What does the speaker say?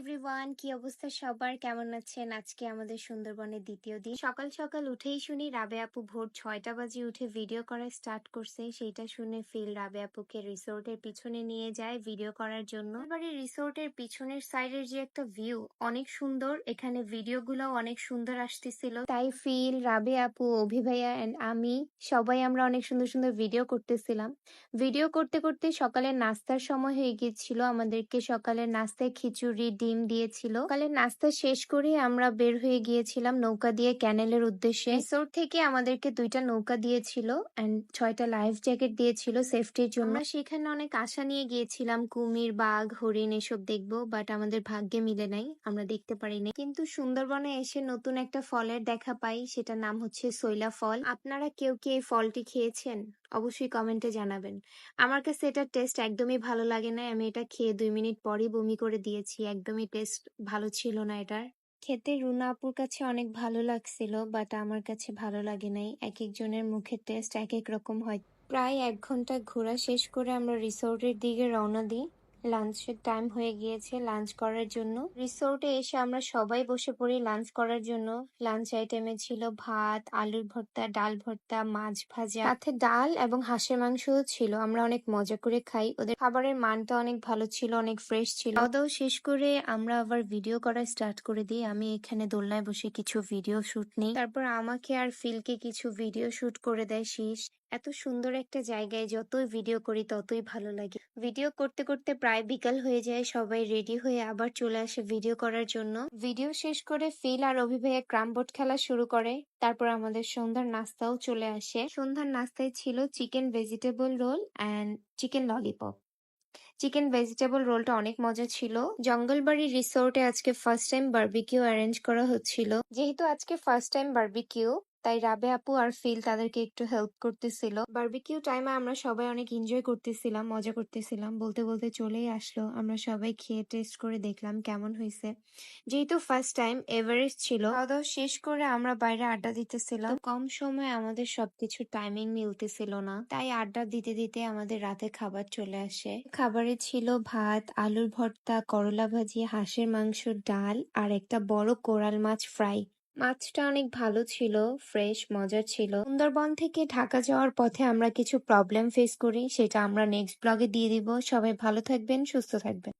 Everyone কি অবস্থা সবার? কেমন আছেন? আজকে আমাদের সুন্দরবনের দ্বিতীয় দিন। সকাল সকাল উঠেই শুনি রাবে আপু ভোর ছয়টা বাজে উঠে ভিডিও করা স্টার্ট করছে। সেইটা শুনে ফিল রাবে আপুকে রিসোর্টের পিছনে নিয়ে যায় ভিডিও করার জন্য। এবারে রিসোর্টের পিছনের সাইডের যে একটা ভিউ অনেক সুন্দর। এখানে ভিডিওগুলো অনেক সুন্দর আসতেছিল। তাই ফিল রাবে আপু, অভি ভাইয়া এন্ড আমি সবাই আমরা অনেক সুন্দর সুন্দর ভিডিও করতেছিলাম। ভিডিও করতে করতে সকালের নাস্তার সময় হয়ে গিয়েছিল। আমাদেরকে সকালের নাস্তায় খিচুড়ি দিয়েছিল। সকালের নাস্তা শেষ করে আমরা বের হয়ে গিয়েছিলাম নৌকা দিয়ে ক্যানেলের উদ্দেশ্যে। রিসোর্ট থেকে আমাদেরকে দুইটা নৌকা দিয়েছিল এন্ড ছয়টা লাইফ জ্যাকেট দিয়েছিল সেফটির জন্য। সেখানে অনেক আশা নিয়ে গিয়েছিলাম, কুমির, বাঘ, হরিণ এসব দেখব বাট আমাদের ভাগ্যে মিলে নাই, আমরা দেখতে পারিনি। কিন্তু সুন্দরবনে এসে নতুন একটা ফলের দেখা পাই, সেটার নাম হচ্ছে সৈলা ফল। আপনারা কেউ কি এই ফলটি খেয়েছেন? অবশ্যই কমেন্টে জানাবেন। আমার কাছে এটার টেস্ট একদমই ভালো লাগে না আমি এটা খেয়ে দুই মিনিট পরই বমি করে দিয়েছি। একদমই টেস্ট ভালো ছিল না এটার। খেতে রুনা আপুর কাছে অনেক ভালো লাগছিল বাট আমার কাছে ভালো লাগে নাই। এক একজনের মুখের টেস্ট এক এক রকম হয়। প্রায় এক ঘণ্টা ঘোরা শেষ করে আমরা রিসোর্টের দিকে রওনা দিই। লাঞ্চের টাইম হয়ে গিয়েছে লাঞ্চ করার জন্য। রিসোর্টে এসে আমরা সবাই বসে পড়ি লাঞ্চ করার জন্য। লাঞ্চ আইটেমে ছিল ভাত, আলুর ভর্তা, ডাল ভর্তা, মাছ ভাজা। সাথে ডাল এবং হাঁসের মাংসও ছিল। আমরা অনেক মজা করে খাই। ওদের খাবারের মানটা অনেক ভালো ছিল, অনেক ফ্রেশ ছিল। খাওয়া শেষ করে আমরা আবার ভিডিও করা স্টার্ট করে দিই। আমি এখানে দোলনায় বসে কিছু ভিডিও শুট নিই। তারপর আমাকে আর ফিলকে কিছু ভিডিও শুট করে দেয় শীষ। এত সুন্দর একটা জায়গায় যতই ভিডিও করি, ততই ভালো লাগে। ভিডিও করতে করতে প্রায় বিকাল হয়ে যায়, সবাই রেডি হয়ে আবার চলে আসে ভিডিও করার জন্য। ভিডিও শেষ করে ফিল আর অভি ভাইয়া ক্রাম বোর্ড খেলা শুরু করে। তারপর আমাদের সন্ধ্যার নাস্তাও চলে আসে। সন্ধ্যার নাস্তায় ছিল chicken vegetable roll and chicken lollipop chicken vegetable রোলটা অনেক মজা ছিল। জঙ্গলবাড়ি রিসোর্টে আজকে ফার্স্ট টাইম বার্বিকিউ অ্যারেঞ্জ করা হচ্ছিল। যেহেতু আজকে ফার্স্ট টাইম বার্বিকিউ তাই রাবে আপু আর ফিল তাদেরকে একটু হেল্প করতেছিল। বার্বিকিউ টাইমে আমরা সবাই অনেক এনজয় করতেছিলাম, মজা করতেছিলাম। বলতে বলতে চলেই আসলো। আমরা সবাই খেয়ে টেস্ট করে দেখলাম কেমন হয়েছে। যেহেতু ফার্স্ট টাইম এভারেস্ট ছিল। খাওয়া শেষ করে আমরা বাইরে আড্ডা দিতেছিলাম। কম সময়ে আমাদের সবকিছু টাইমিং মিলতেছিল না। তাই আড্ডা দিতে দিতে আমাদের রাতে খাবার চলে আসে। খাবারে ছিল ভাত, আলুর ভর্তা, করলা ভাজি, হাঁসের মাংস, ডাল আর একটা বড় কোরাল মাছ ফ্রাই মাছটা অনেক ভালো ছিল ফ্রেশ মজার ছিল। সুন্দরবন থেকে ঢাকা যাওয়ার পথে আমরা কিছু প্রবলেম ফেস করি, সেটা আমরা নেক্সট ব্লগে দিয়ে দিব। সবাই ভালো থাকবেন, সুস্থ থাকবেন।